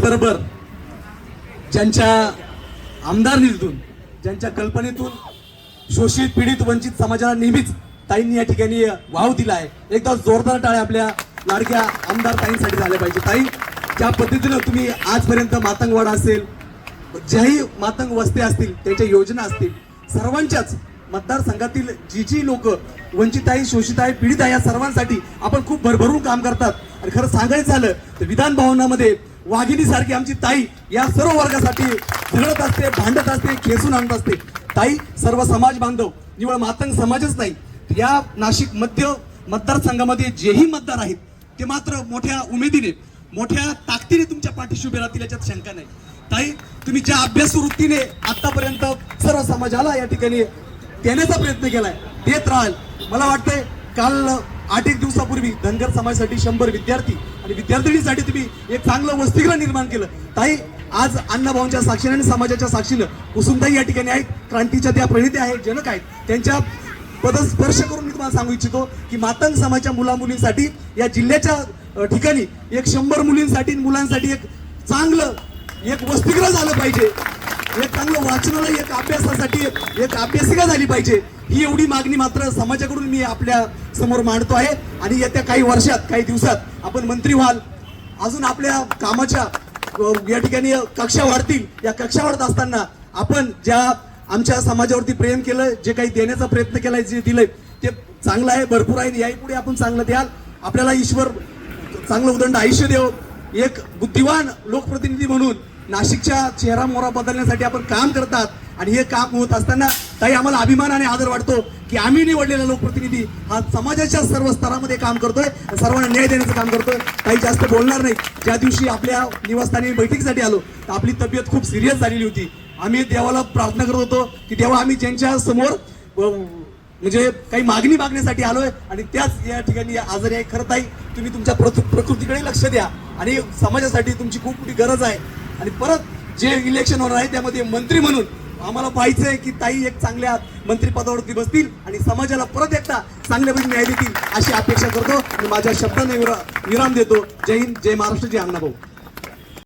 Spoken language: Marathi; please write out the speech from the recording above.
त्याचबरोबर ज्यांच्या आमदार निधीतून ज्यांच्या कल्पनेतून शोषित पीडित वंचित समाजाला नेहमीच ताईंनी या ठिकाणी वाव दिला आहे एकदा जोरदार टाळे आपल्या लाडक्या आमदार ताईंसाठी झाल्या पाहिजे. ताई ज्या पद्धतीनं तुम्ही आजपर्यंत मातंगवाडा असेल ज्याही मातंग वस्त्या असतील त्याच्या योजना असतील सर्वांच्याच मतदारसंघातील जी जी लोक वंचित आहे शोषित आहे पीडित आहे या सर्वांसाठी आपण खूप भरभरून काम करतात. आणि खरं सांगायचं झालं तर विधान भवनामध्ये वाघिणीसारखी आमची ताई या सर्व वर्गासाठी झगडत असते भांडत असते खेचून आणत असते. ताई सर्व समाज बांधव निवळ मातंग समाजच नाही. या नाशिक मध्य मतदारसंघामध्ये जेही मतदार आहेत ते मात्र मोठ्या उमेदीने मोठ्या ताकदीने तुमच्या पाठीशी उभे राहतील याच्यात शंका नाही. ताई तुम्ही ज्या अभ्यास वृत्तीने आतापर्यंत सर्व समाजाला या ठिकाणी देण्याचा प्रयत्न केलाय देत राहाल. मला वाटतंय काल आठ एक दिवसापूर्वी धनगर समाजासाठी शंभर विद्यार्थी आणि विद्यार्थिनीसाठी तुम्ही एक चांगलं वसतिगृह निर्माण केलं. ताई आज अण्णाभाऊंच्या साक्षीने आणि समाजाच्या साक्षीनं कुसुमताई या ठिकाणी आहेत. क्रांतीच्या त्या प्रणिती आहेत जनक आहेत. त्यांच्या पदस्पर्श करून मी तुम्हाला सांगू इच्छितो की मातंग समाजाच्या मुला मुलींसाठी या जिल्ह्याच्या ठिकाणी एक शंभर मुलींसाठी आणि मुलांसाठी एक चांगलं एक वसतिगृह झालं पाहिजे. एक चांगलं वाचनालय एक अभ्यासासाठी एक अभ्यासिका झाली पाहिजे. ही एवढी मागणी मात्र समाजाकडून मी आपल्यासमोर मांडतो आहे. आणि येत्या काही वर्षात काही दिवसात आपण मंत्री व्हाल. अजून आपल्या कामाच्या या ठिकाणी कक्षा वाढतील. या कक्षा वाढत असताना आपण ज्या आमच्या समाजावरती प्रेम केलं जे काही देण्याचा प्रयत्न केलाय जे दिलंय ते चांगलं आहे भरपूर आहे. याही पुढे आपण चांगलं द्याल. आपल्याला ईश्वर चांगलं उदंड आयुष्य देव. एक बुद्धिवान लोकप्रतिनिधी म्हणून नाशिकच्या चेहरा मोहरा बदलण्यासाठी आपण काम करतात आणि हे काम होत असताना ताई आम्हाला अभिमान आणि आदर वाटतो की आम्ही निवडलेला लोकप्रतिनिधी हा समाजाच्या सर्व स्तरामध्ये काम करतोय सर्वांना न्याय देण्याचं काम करतोय. काही जास्त बोलणार नाही. ज्या दिवशी आपल्या निवासस्थानी बैठकीसाठी आलो तर आपली तब्येत खूप सिरियस झालेली होती. आम्ही देवाला प्रार्थना करत होतो की देवा आम्ही ज्यांच्या समोर म्हणजे काही मागणी मागण्यासाठी आलोय आणि त्याच या ठिकाणी आजारी आहे. खरं ताई तुम्ही तुमच्या प्रकृतीकडे लक्ष द्या आणि समाजासाठी तुमची खूप मोठी गरज आहे. आणि परत जे इलेक्शन होणार आहे त्यामध्ये मंत्री म्हणून आम्हाला पाहायचं आहे की ताई एक चांगल्या मंत्रिपदावरती बसतील आणि समाजाला परत एकदा चांगल्यापैकी न्याय देतील अशी अपेक्षा करतो. आणि माझ्या शब्दांना विरा- विराम देतो. जय हिंद जय महाराष्ट्र जय अण्णाभाऊ